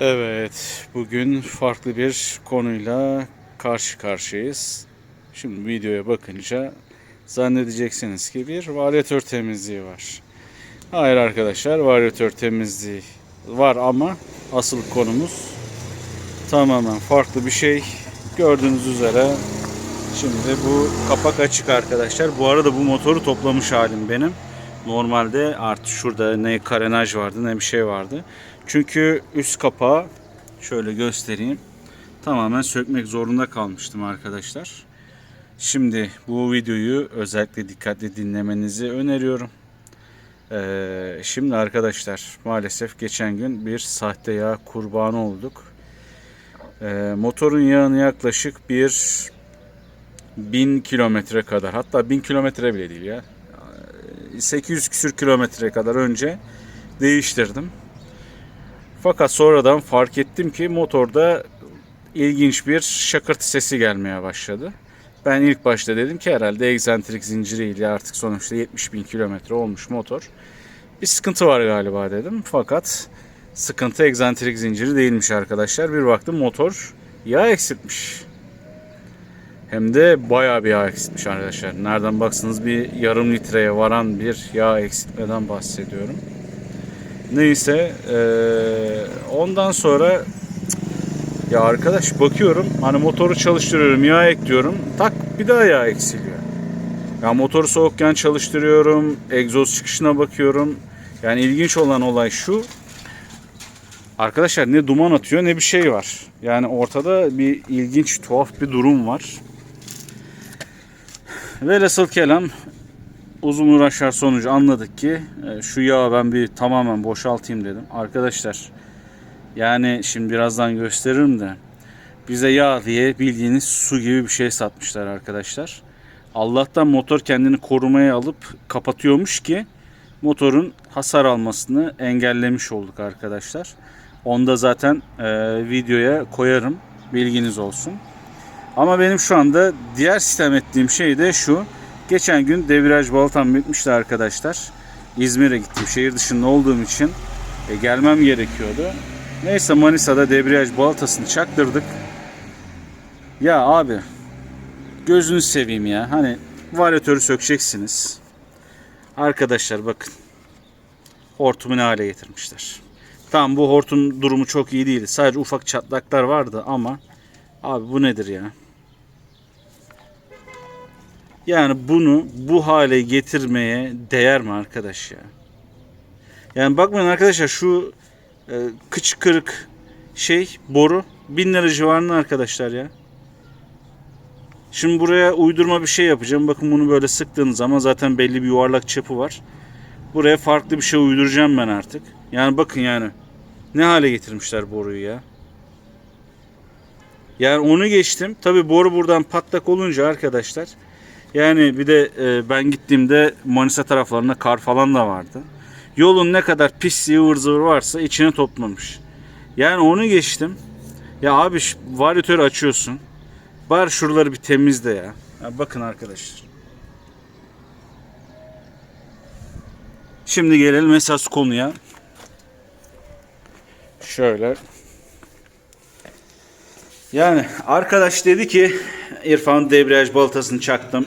Evet, bugün farklı bir konuyla karşı karşıyayız. Şimdi videoya bakınca zannedeceksiniz ki bir varyatör temizliği var. Hayır arkadaşlar, varyatör temizliği var ama asıl konumuz tamamen farklı bir şey. Gördüğünüz üzere şimdi bu kapak açık arkadaşlar. Bu arada bu motoru toplamış halim benim. Normalde artık şurada ne karenaj vardı ne bir şey vardı. Çünkü üst kapağı şöyle göstereyim. Tamamen sökmek zorunda kalmıştım arkadaşlar. Şimdi bu videoyu özellikle dikkatli dinlemenizi öneriyorum. Ee, şimdi arkadaşlar maalesef geçen gün bir sahte yağ kurbanı olduk. Ee, motorun yağını yaklaşık bir 1000 kilometre kadar hatta 1000 kilometre bile değil ya 800 küsür kilometre kadar önce değiştirdim. Fakat sonradan fark ettim ki motorda ilginç bir şakırtı sesi gelmeye başladı. Ben ilk başta dedim ki herhalde egzantrik zinciriyle artık sonuçta 70 bin kilometre olmuş motor. Bir sıkıntı var galiba dedim. Fakat sıkıntı egzantrik zinciri değilmiş arkadaşlar. Bir baktım motor yağ eksiltmiş. Hem de bayağı bir yağ eksiltmiş arkadaşlar. Nereden baksanız bir yarım litreye varan bir yağ eksiltmeden bahsediyorum. Neyse eee, ondan sonra ya arkadaş bakıyorum hani motoru çalıştırıyorum yağ ekliyorum tak bir daha yağ eksiliyor. Ya motoru soğukken çalıştırıyorum egzoz çıkışına bakıyorum. Yani ilginç olan olay şu Arkadaşlar ne duman atıyor ne bir şey var. Yani ortada bir ilginç tuhaf bir durum var. Velhasıl kelam uzun uğraşlar sonucu anladık ki e, şu yağı ben bir tamamen boşaltayım dedim. Arkadaşlar yani şimdi birazdan gösteririm de bize yağ diye bildiğiniz su gibi bir şey satmışlar arkadaşlar. Allah'tan motor kendini korumaya alıp kapatıyormuş ki motorun hasar almasını engellemiş olduk arkadaşlar. Onu da zaten e, videoya koyarım. Bilginiz olsun. Ama benim şu anda diğer sistem ettiğim şey de şu. Geçen gün debriyaj balatam bitmişti arkadaşlar. İzmir'e gittim. Şehir dışında olduğum için e, gelmem gerekiyordu. Neyse Manisa'da debriyaj balatasını çaktırdık. Ya abi gözünü seveyim ya. Hani varyatörü sökeceksiniz. Arkadaşlar bakın. Hortumu ne hale getirmişler. Tamam bu hortum durumu çok iyi değildi. Sadece ufak çatlaklar vardı ama abi bu nedir ya? Yani bunu bu hale getirmeye değer mi arkadaş ya? Yani bakmayın arkadaşlar şu e, kıç kırık şey boru 1000 lira civarında arkadaşlar ya. Şimdi buraya uydurma bir şey yapacağım. Bakın bunu böyle sıktığınız zaman zaten belli bir yuvarlak çapı var. Buraya farklı bir şey uyduracağım ben artık. Yani bakın yani ne hale getirmişler boruyu ya. Yani onu geçtim. Tabi boru buradan patlak olunca arkadaşlar. Yani bir de e, ben gittiğimde Manisa taraflarında kar falan da vardı. Yolun ne kadar pis ıvır zıvır varsa içine toplamış. Yani onu geçtim. Ya abi varyatörü açıyorsun. Bari şuraları bir temizle ya. ya bakın arkadaşlar. Şimdi gelelim esas konuya. Şöyle. Yani arkadaş dedi ki İrfan debriyaj baltasını çaktım.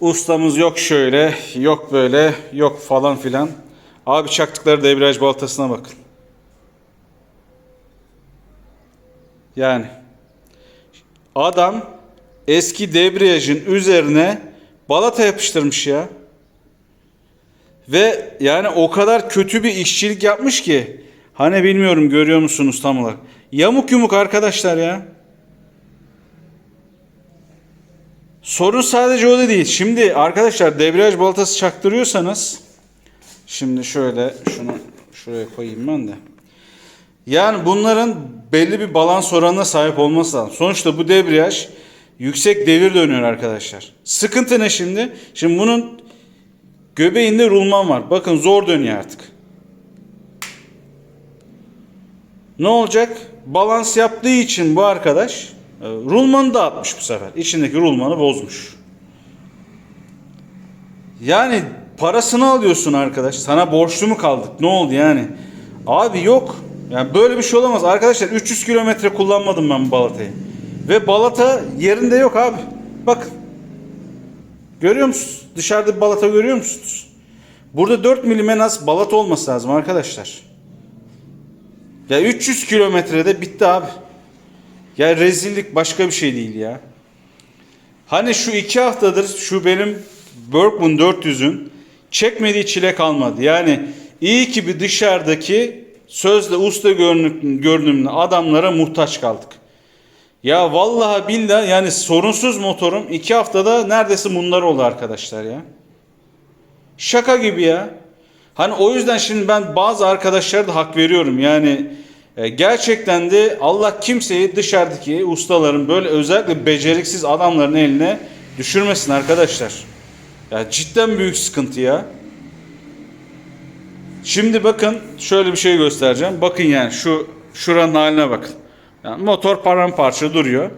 Ustamız yok şöyle, yok böyle, yok falan filan. Abi çaktıkları debriyaj baltasına bakın. Yani adam eski debriyajın üzerine balata yapıştırmış ya. Ve yani o kadar kötü bir işçilik yapmış ki hani bilmiyorum görüyor musunuz tam olarak. Yamuk yumuk arkadaşlar ya. Sorun sadece o da değil. Şimdi arkadaşlar debriyaj baltası çaktırıyorsanız şimdi şöyle şunu şuraya koyayım ben de. Yani bunların belli bir balans oranına sahip olması lazım. Sonuçta bu debriyaj yüksek devir dönüyor arkadaşlar. Sıkıntı ne şimdi? Şimdi bunun göbeğinde rulman var. Bakın zor dönüyor artık. Ne olacak? Balans yaptığı için bu arkadaş rulmanı dağıtmış bu sefer. İçindeki rulmanı bozmuş. Yani parasını alıyorsun arkadaş. Sana borçlu mu kaldık? Ne oldu yani? Abi yok. Yani böyle bir şey olamaz. Arkadaşlar 300 kilometre kullanmadım ben balatayı. Ve balata yerinde yok abi. Bakın. Görüyor musunuz? Dışarıda bir balata görüyor musunuz? Burada 4 milim en az balata olması lazım arkadaşlar. Ya 300 kilometrede bitti abi. Ya rezillik başka bir şey değil ya. Hani şu iki haftadır şu benim Berkman 400'ün çekmediği çile kalmadı. Yani iyi ki bir dışarıdaki sözde usta görünüm, görünümlü adamlara muhtaç kaldık. Ya vallahi billahi yani sorunsuz motorum iki haftada neredeyse bunlar oldu arkadaşlar ya. Şaka gibi ya. Hani o yüzden şimdi ben bazı arkadaşlara da hak veriyorum. Yani gerçekten de Allah kimseyi dışarıdaki ustaların böyle özellikle beceriksiz adamların eline düşürmesin arkadaşlar. Ya cidden büyük sıkıntı ya. Şimdi bakın şöyle bir şey göstereceğim. Bakın yani şu şuranın haline bakın. Yani motor paramparça duruyor.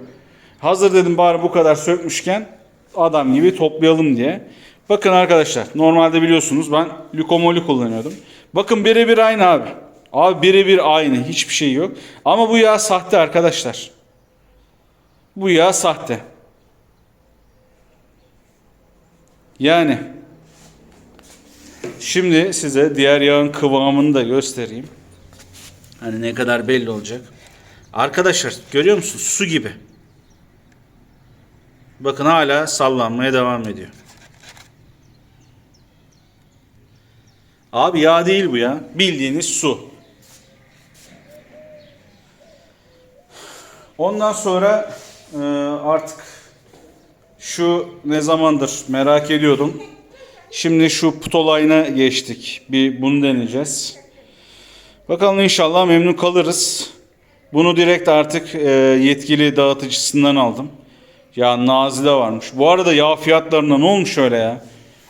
Hazır dedim bari bu kadar sökmüşken adam gibi toplayalım diye. Bakın arkadaşlar normalde biliyorsunuz ben Lukomoli kullanıyordum. Bakın birebir aynı abi. Abi birebir aynı hiçbir şey yok. Ama bu yağ sahte arkadaşlar. Bu yağ sahte. Yani şimdi size diğer yağın kıvamını da göstereyim. Hani ne kadar belli olacak. Arkadaşlar görüyor musunuz? Su gibi. Bakın hala sallanmaya devam ediyor. Abi yağ değil bu ya. Bildiğiniz su. Ondan sonra e, artık şu ne zamandır merak ediyordum. Şimdi şu put olayına geçtik. Bir bunu deneyeceğiz. Bakalım inşallah memnun kalırız. Bunu direkt artık e, yetkili dağıtıcısından aldım. Ya Nazil'de varmış. Bu arada yağ fiyatlarına ne olmuş öyle ya?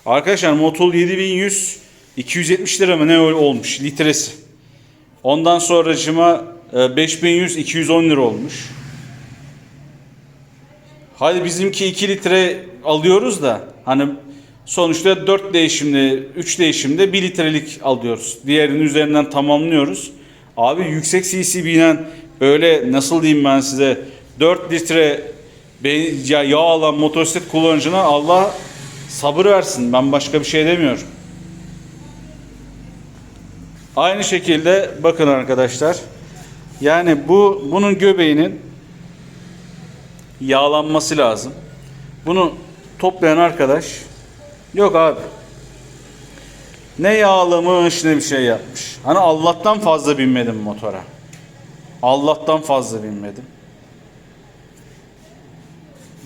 Arkadaşlar Motul 7100 270 lira mı ne öyle olmuş litresi. Ondan sonracıma e, 5100 210 lira olmuş. Hadi bizimki 2 litre alıyoruz da hani sonuçta 4 değişimde 3 değişimde 1 litrelik alıyoruz. Diğerinin üzerinden tamamlıyoruz. Abi yüksek cc binen böyle nasıl diyeyim ben size 4 litre yağ alan motosiklet kullanıcına Allah sabır versin. Ben başka bir şey demiyorum. Aynı şekilde bakın arkadaşlar. Yani bu bunun göbeğinin yağlanması lazım. Bunu toplayan arkadaş yok abi. Ne yağlamış ne bir şey yapmış. Hani Allah'tan fazla binmedim motora. Allah'tan fazla binmedim.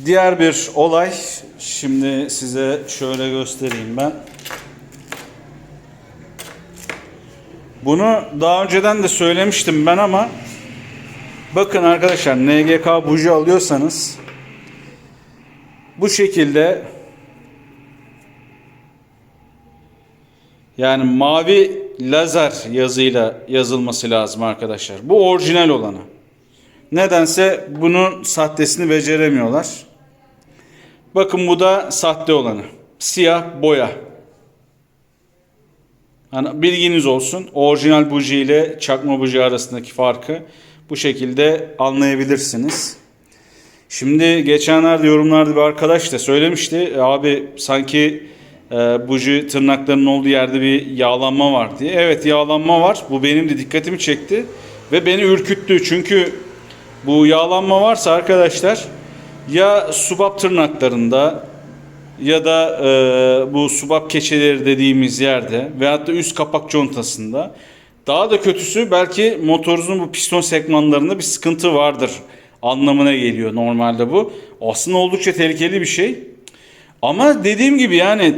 Diğer bir olay şimdi size şöyle göstereyim ben. Bunu daha önceden de söylemiştim ben ama bakın arkadaşlar NGK buji alıyorsanız bu şekilde yani mavi lazer yazıyla yazılması lazım arkadaşlar. Bu orijinal olanı. Nedense bunun sahtesini beceremiyorlar. Bakın bu da sahte olanı. Siyah boya. Hani bilginiz olsun. Orijinal buji ile çakma buji arasındaki farkı bu şekilde anlayabilirsiniz. Şimdi geçenlerde yorumlarda bir arkadaş da söylemişti. "E Abi sanki e, buji tırnaklarının olduğu yerde bir yağlanma var diye. Evet yağlanma var. Bu benim de dikkatimi çekti. Ve beni ürküttü. Çünkü bu yağlanma varsa arkadaşlar ya subap tırnaklarında ya da e, bu subap keçeleri dediğimiz yerde veyahut da üst kapak contasında daha da kötüsü belki motorunuzun bu piston segmanlarında bir sıkıntı vardır anlamına geliyor normalde bu. Aslında oldukça tehlikeli bir şey. Ama dediğim gibi yani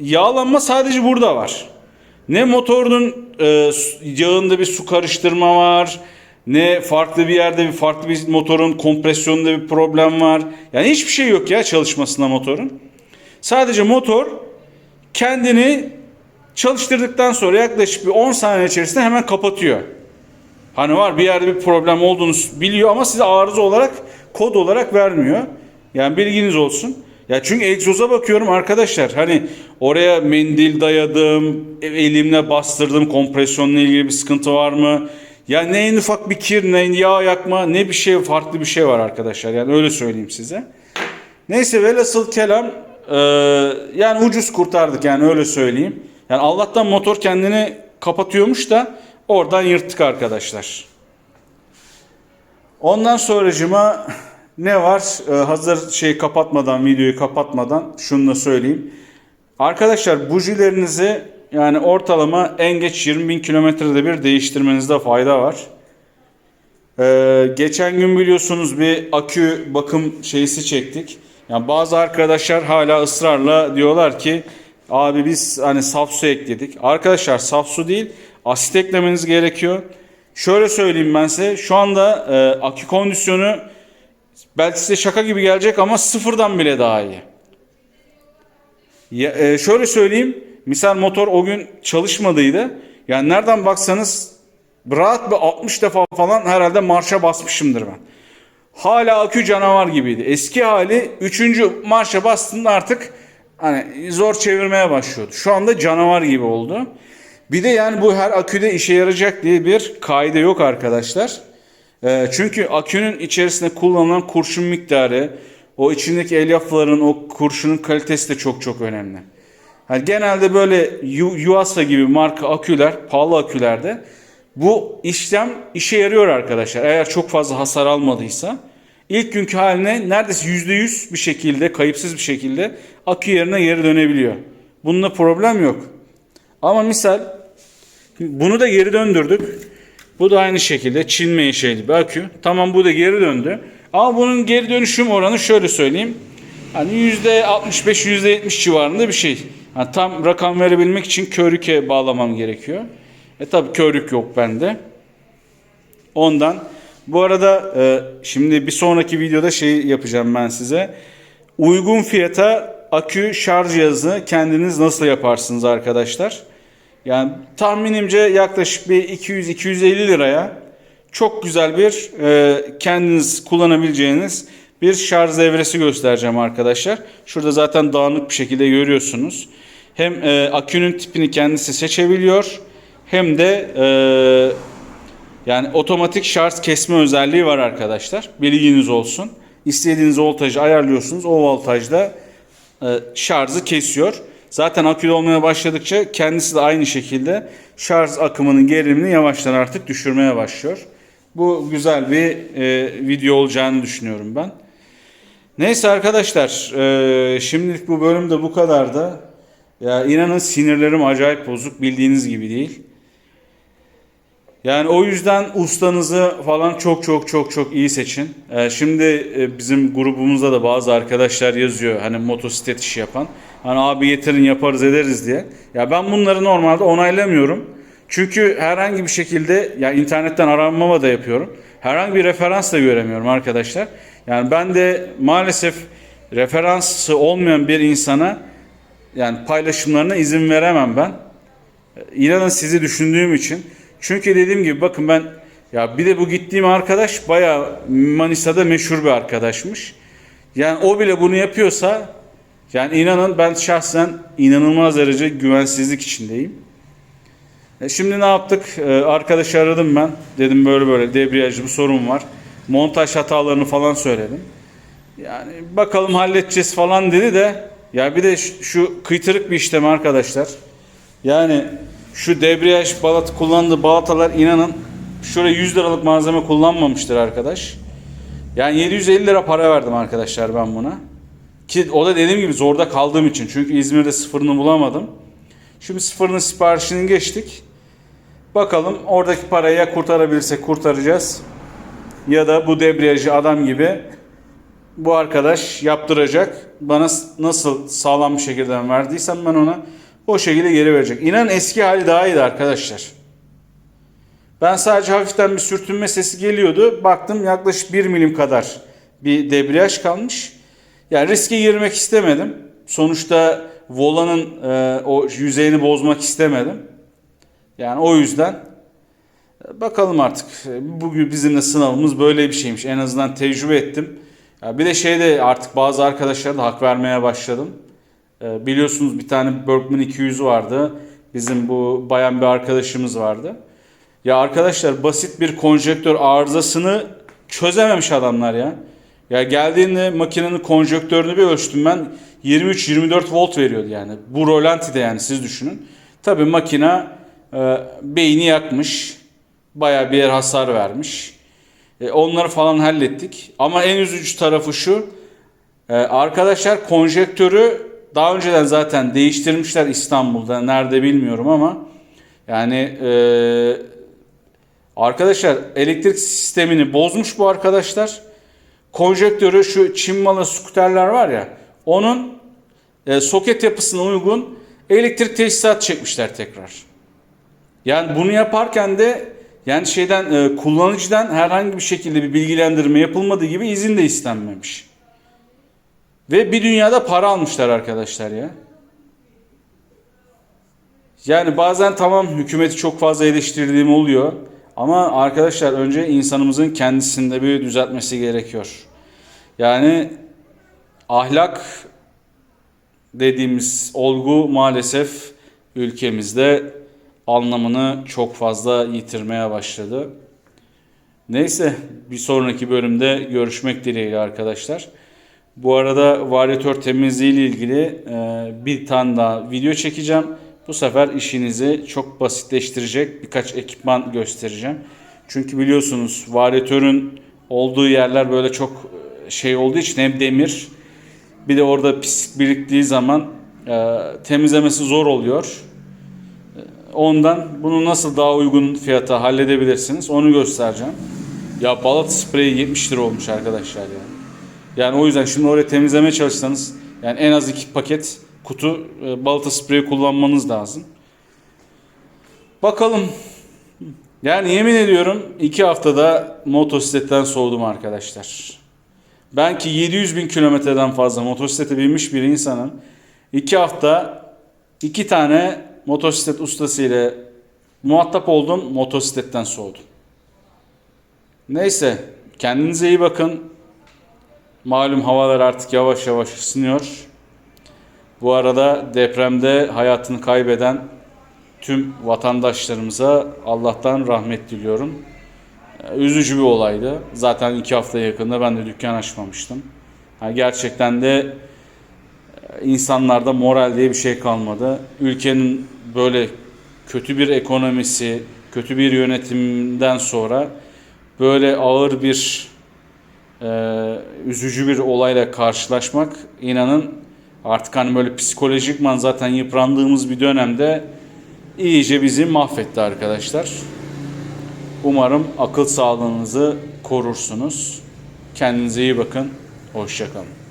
yağlanma sadece burada var. Ne motorun e, yağında bir su karıştırma var, ne farklı bir yerde bir farklı bir motorun kompresyonunda bir problem var. Yani hiçbir şey yok ya çalışmasında motorun. Sadece motor kendini çalıştırdıktan sonra yaklaşık bir 10 saniye içerisinde hemen kapatıyor. Hani var bir yerde bir problem olduğunu biliyor ama size arıza olarak kod olarak vermiyor. Yani bilginiz olsun. Ya çünkü egzoza bakıyorum arkadaşlar. Hani oraya mendil dayadım, elimle bastırdım kompresyonla ilgili bir sıkıntı var mı? Ya ne en ufak bir kir, ne yağ yakma, ne bir şey farklı bir şey var arkadaşlar. Yani öyle söyleyeyim size. Neyse velhasıl kelam e, yani ucuz kurtardık yani öyle söyleyeyim. Yani Allah'tan motor kendini kapatıyormuş da oradan yırttık arkadaşlar. Ondan sonracıma ne var? Ee, hazır şey kapatmadan, videoyu kapatmadan şunu da söyleyeyim. Arkadaşlar bujilerinizi yani ortalama en geç 20 bin kilometrede bir değiştirmenizde fayda var. Ee, geçen gün biliyorsunuz bir akü bakım şeysi çektik. Yani bazı arkadaşlar hala ısrarla diyorlar ki abi biz hani saf su ekledik. Arkadaşlar saf su değil asit eklemeniz gerekiyor. Şöyle söyleyeyim ben size şu anda e, akü kondisyonu belki size şaka gibi gelecek ama sıfırdan bile daha iyi. Ya, e, şöyle söyleyeyim misal motor o gün çalışmadıydı. Yani nereden baksanız rahat bir 60 defa falan herhalde marşa basmışımdır ben. Hala akü canavar gibiydi. Eski hali 3. marşa bastığında artık hani zor çevirmeye başlıyordu. Şu anda canavar gibi oldu. Bir de yani bu her aküde işe yarayacak diye bir kaide yok arkadaşlar. Ee, çünkü akünün içerisinde kullanılan kurşun miktarı, o içindeki elyafların o kurşunun kalitesi de çok çok önemli. Yani genelde böyle Yu- Yuasa gibi marka aküler, pahalı akülerde bu işlem işe yarıyor arkadaşlar. Eğer çok fazla hasar almadıysa ilk günkü haline neredeyse %100 bir şekilde, kayıpsız bir şekilde akü yerine geri dönebiliyor. Bunda problem yok. Ama misal bunu da geri döndürdük. Bu da aynı şekilde Çin menşeli bir akü. Tamam bu da geri döndü. Ama bunun geri dönüşüm oranı şöyle söyleyeyim. Hani %65 %70 civarında bir şey. Yani tam rakam verebilmek için körüke bağlamam gerekiyor. E tabi körük yok bende. Ondan. Bu arada e, şimdi bir sonraki videoda şey yapacağım ben size. Uygun fiyata akü şarj cihazı kendiniz nasıl yaparsınız arkadaşlar? Yani tahminimce yaklaşık bir 200-250 liraya çok güzel bir e, kendiniz kullanabileceğiniz bir şarj devresi göstereceğim arkadaşlar. Şurada zaten dağınık bir şekilde görüyorsunuz. Hem e, akünün tipini kendisi seçebiliyor hem de e, yani otomatik şarj kesme özelliği var arkadaşlar. Bilginiz olsun. İstediğiniz voltajı ayarlıyorsunuz. O voltajda e, şarjı kesiyor. Zaten akü olmaya başladıkça kendisi de aynı şekilde şarj akımının gerilimini yavaştan artık düşürmeye başlıyor. Bu güzel bir e, video olacağını düşünüyorum ben. Neyse arkadaşlar e, şimdilik bu bölümde bu kadar da. Ya inanın sinirlerim acayip bozuk bildiğiniz gibi değil. Yani o yüzden ustanızı falan çok çok çok çok iyi seçin. Ee, şimdi e, bizim grubumuzda da bazı arkadaşlar yazıyor hani motosiklet işi yapan. Hani abi getirin yaparız ederiz diye. Ya ben bunları normalde onaylamıyorum. Çünkü herhangi bir şekilde ya internetten aranmama da yapıyorum. Herhangi bir referans da göremiyorum arkadaşlar. Yani ben de maalesef referansı olmayan bir insana yani paylaşımlarına izin veremem ben. İnanın sizi düşündüğüm için. Çünkü dediğim gibi bakın ben ya bir de bu gittiğim arkadaş bayağı Manisa'da meşhur bir arkadaşmış. Yani o bile bunu yapıyorsa yani inanın ben şahsen inanılmaz derece güvensizlik içindeyim. E şimdi ne yaptık? Ee, arkadaşı aradım ben. Dedim böyle böyle debriyajlı bir sorun var. Montaj hatalarını falan söyledim. Yani bakalım halledeceğiz falan dedi de ya bir de şu- şu kıytırık bir işlem arkadaşlar. Yani şu debriyaj balatı kullandığı balatalar inanın şuraya 100 liralık malzeme kullanmamıştır arkadaş. Yani 750 lira para verdim arkadaşlar ben buna. Ki o da dediğim gibi zorda kaldığım için. Çünkü İzmir'de sıfırını bulamadım. Şimdi sıfırının siparişini geçtik. Bakalım oradaki parayı ya kurtarabilirsek kurtaracağız. Ya da bu debriyajı adam gibi bu arkadaş yaptıracak. Bana nasıl sağlam bir şekilde verdiysem ben ona o şekilde geri verecek. İnan eski hali daha iyiydi arkadaşlar. Ben sadece hafiften bir sürtünme sesi geliyordu. Baktım yaklaşık 1 milim kadar bir debriyaj kalmış. Yani riske girmek istemedim. Sonuçta volanın e, o yüzeyini bozmak istemedim. Yani o yüzden e, bakalım artık. E, Bugün bizim de sınavımız böyle bir şeymiş. En azından tecrübe ettim. Ya bir de şeyde artık bazı arkadaşlara da hak vermeye başladım. E, biliyorsunuz bir tane Berkman 200 vardı. Bizim bu bayan bir arkadaşımız vardı. Ya arkadaşlar basit bir konjektör arızasını çözememiş adamlar ya. Ya geldiğinde makinenin konjektörünü bir ölçtüm ben 23-24 volt veriyordu yani. Bu rolantide yani siz düşünün. Tabi makine e, beyni yakmış. Baya bir yer hasar vermiş. E, onları falan hallettik. Ama en üzücü tarafı şu. e, arkadaşlar konjektörü daha önceden zaten değiştirmişler İstanbul'da. Nerede bilmiyorum ama. Yani e, arkadaşlar elektrik sistemini bozmuş bu arkadaşlar. Konjektörü şu Çin malı skuterler var ya. Onun e, soket yapısına uygun elektrik tesisat çekmişler tekrar. Yani bunu yaparken de yani şeyden e, kullanıcıdan herhangi bir şekilde bir bilgilendirme yapılmadığı gibi izin de istenmemiş. Ve bir dünyada para almışlar arkadaşlar ya. Yani bazen tamam hükümeti çok fazla eleştirdiğim oluyor. Ama arkadaşlar önce insanımızın kendisinde bir düzeltmesi gerekiyor. Yani ahlak dediğimiz olgu maalesef ülkemizde anlamını çok fazla yitirmeye başladı. Neyse bir sonraki bölümde görüşmek dileğiyle arkadaşlar. Bu arada varyatör temizliği ile ilgili e, bir tane daha video çekeceğim. Bu sefer işinizi çok basitleştirecek birkaç ekipman göstereceğim. Çünkü biliyorsunuz varyatörün olduğu yerler böyle çok e, şey olduğu için hem demir bir de orada pislik biriktiği zaman e, temizlemesi zor oluyor. Ondan bunu nasıl daha uygun fiyata halledebilirsiniz onu göstereceğim. Ya balat spreyi 70 lira olmuş arkadaşlar ya. Yani o yüzden şimdi oraya temizlemeye çalışsanız yani en az iki paket kutu e, balata spreyi kullanmanız lazım. Bakalım. Yani yemin ediyorum iki haftada motosikletten soğudum arkadaşlar. Ben ki 700 bin kilometreden fazla motosiklete binmiş bir insanım. iki hafta iki tane motosiklet ustası ile muhatap oldum. Motosikletten soğudum. Neyse kendinize iyi bakın. Malum havalar artık yavaş yavaş ısınıyor. Bu arada depremde hayatını kaybeden tüm vatandaşlarımıza Allah'tan rahmet diliyorum. Ee, Üzücü bir olaydı. Zaten iki hafta yakında ben de dükkan açmamıştım. Yani gerçekten de e, insanlarda moral diye bir şey kalmadı. Ülkenin böyle kötü bir ekonomisi, kötü bir yönetimden sonra böyle ağır bir e, üzücü bir olayla karşılaşmak inanın artık hani böyle psikolojikman zaten yıprandığımız bir dönemde iyice bizi mahvetti arkadaşlar. Umarım akıl sağlığınızı korursunuz. Kendinize iyi bakın. Hoşçakalın.